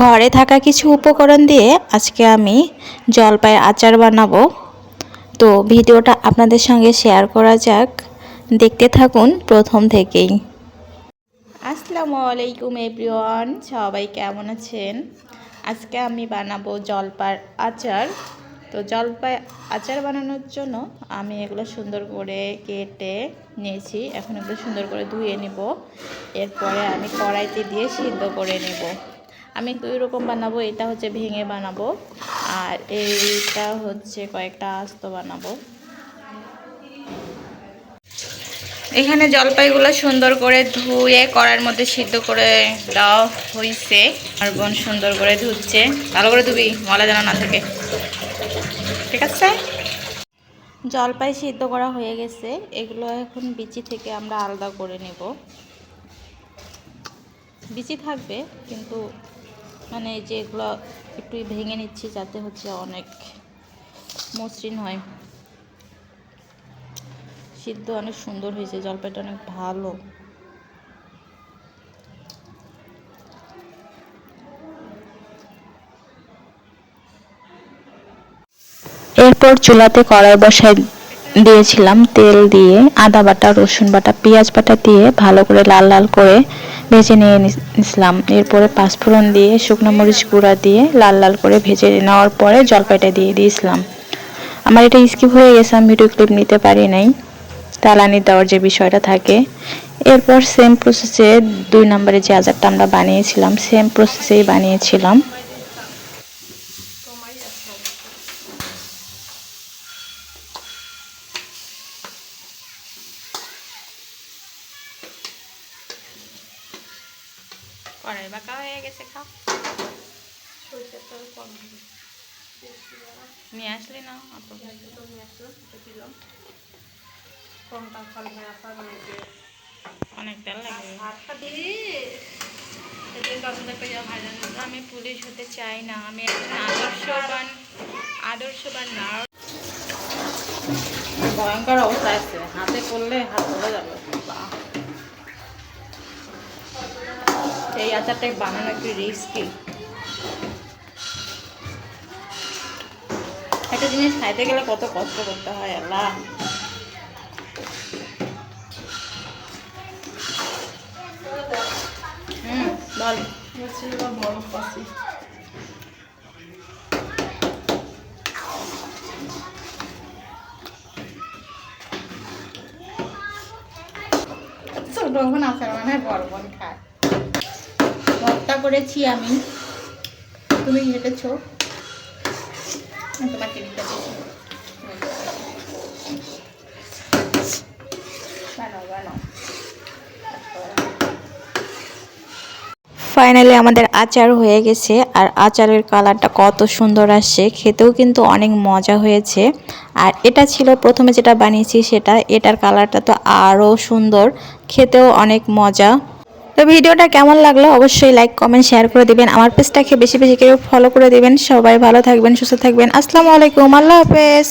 ঘরে থাকা কিছু উপকরণ দিয়ে আজকে আমি জলপাই আচার বানাবো। তো ভিডিওটা আপনাদের সঙ্গে শেয়ার করা যাক। দেখতে থাকুন প্রথম থেকেই। আসসালামু আলাইকুম এভরিওয়ান, সবাই কেমন আছেন? আজকে আমি বানাবো জলপার আচার। তো জলপাই আচার বানানোর জন্য আমি এগুলো সুন্দর করে কেটে নিয়েছি। এখন এগুলো সুন্দর করে ধুয়ে নিব। এরপরে আমি কড়াইতে দিয়ে সিদ্ধ করে নেব। আমি দুই রকম বানাবো এটা হচ্ছে ভেঙে বানাবো আর এইটা হচ্ছে কয়েকটা আস্ত বানাবো। এখানে জলপাইগুলো সুন্দর করে ধুয়ে কড়ার মধ্যে সিদ্ধ করে দেওয়া হয়েছে আর বোন সুন্দর করে ধুচ্ছে। ভালো করে ধুবি মলা যেন না থাকে। ঠিক আছে? জলপাই সিদ্ধ করা হয়ে গেছে। এগুলো এখন বিচি থেকে আমরা আলাদা করে নেব। বিচি থাকবে কিন্তু মানে যে এগুলো একটু ভেঙে নিচ্ছি যাতে হচ্ছে অনেক মসৃণ হয়। সিদ্ধ অনেক সুন্দর হয়েছে, জলপাইটা অনেক ভালো। এরপর চুলাতে কড়াই বসাই দিয়েছিলাম তেল দিয়ে আদা বাটা, রসুন বাটা, পেঁয়াজ বাটা দিয়ে ভালো করে লাল লাল করে ভেজে নিয়ে নিয়েছিলাম এরপরে পাঁচফোড়ন দিয়ে শুকনো মরিচ গুঁড়া দিয়ে লাল লাল করে ভেজে নেওয়ার পরে জলপাইটা দিয়ে দিয়েছিলাম। আমার এটা স্কিপ হয়ে গেছে, আমি ভিডিও ক্লিপ নিতে পারি নাই। তালানি দেওয়ার যে বিষয়টা থাকে। এরপর সেম প্রসেসে দুই নম্বরে যে আচারটা আমরা বানিয়েছিলাম সেম প্রসেসেই বানিয়েছিলাম। কড়াই বাঁকা হয়ে গেছে খাও নিয়ে আসলি না অত অনেক তেল লাগে আমি পুলিশ হতে চাই না আমি একজন আদর্শবান আদর্শবান না ভয়ঙ্কর অবস্থা আছে হাতে পড়লে হাত ধরে যাবে এই আচারটাই বানানো একটু রিস্কি একটা জিনিস খাইতে গেলে কত কষ্ট করতে হয়, আল্লাহ। হুম, বল। ছোট বোন আচার মানে বড় খায়। ভর্তা করেছি আমি। তুমি হেঁটেছো। তোমাকে ফাইনালি আমাদের আচার হয়ে গেছে, আর আচারের কালারটা কত সুন্দর আসছে, খেতেও কিন্তু অনেক মজা হয়েছে। আর এটা ছিল প্রথমে যেটা বানিয়েছি সেটা, এটার কালারটা তো আরও সুন্দর, খেতেও অনেক মজা। তো ভিডিওটা কেমন লাগল অবশ্যই লাইক কমেন্ট শেয়ার করে দেবেন। আমার পেজটাকে বেশি বেশি করে ফলো করে দেবেন। সবাই ভালো থাকবেন, সুস্থ থাকবেন। আসসালামু আলাইকুম। আল্লাহ হাফেজ।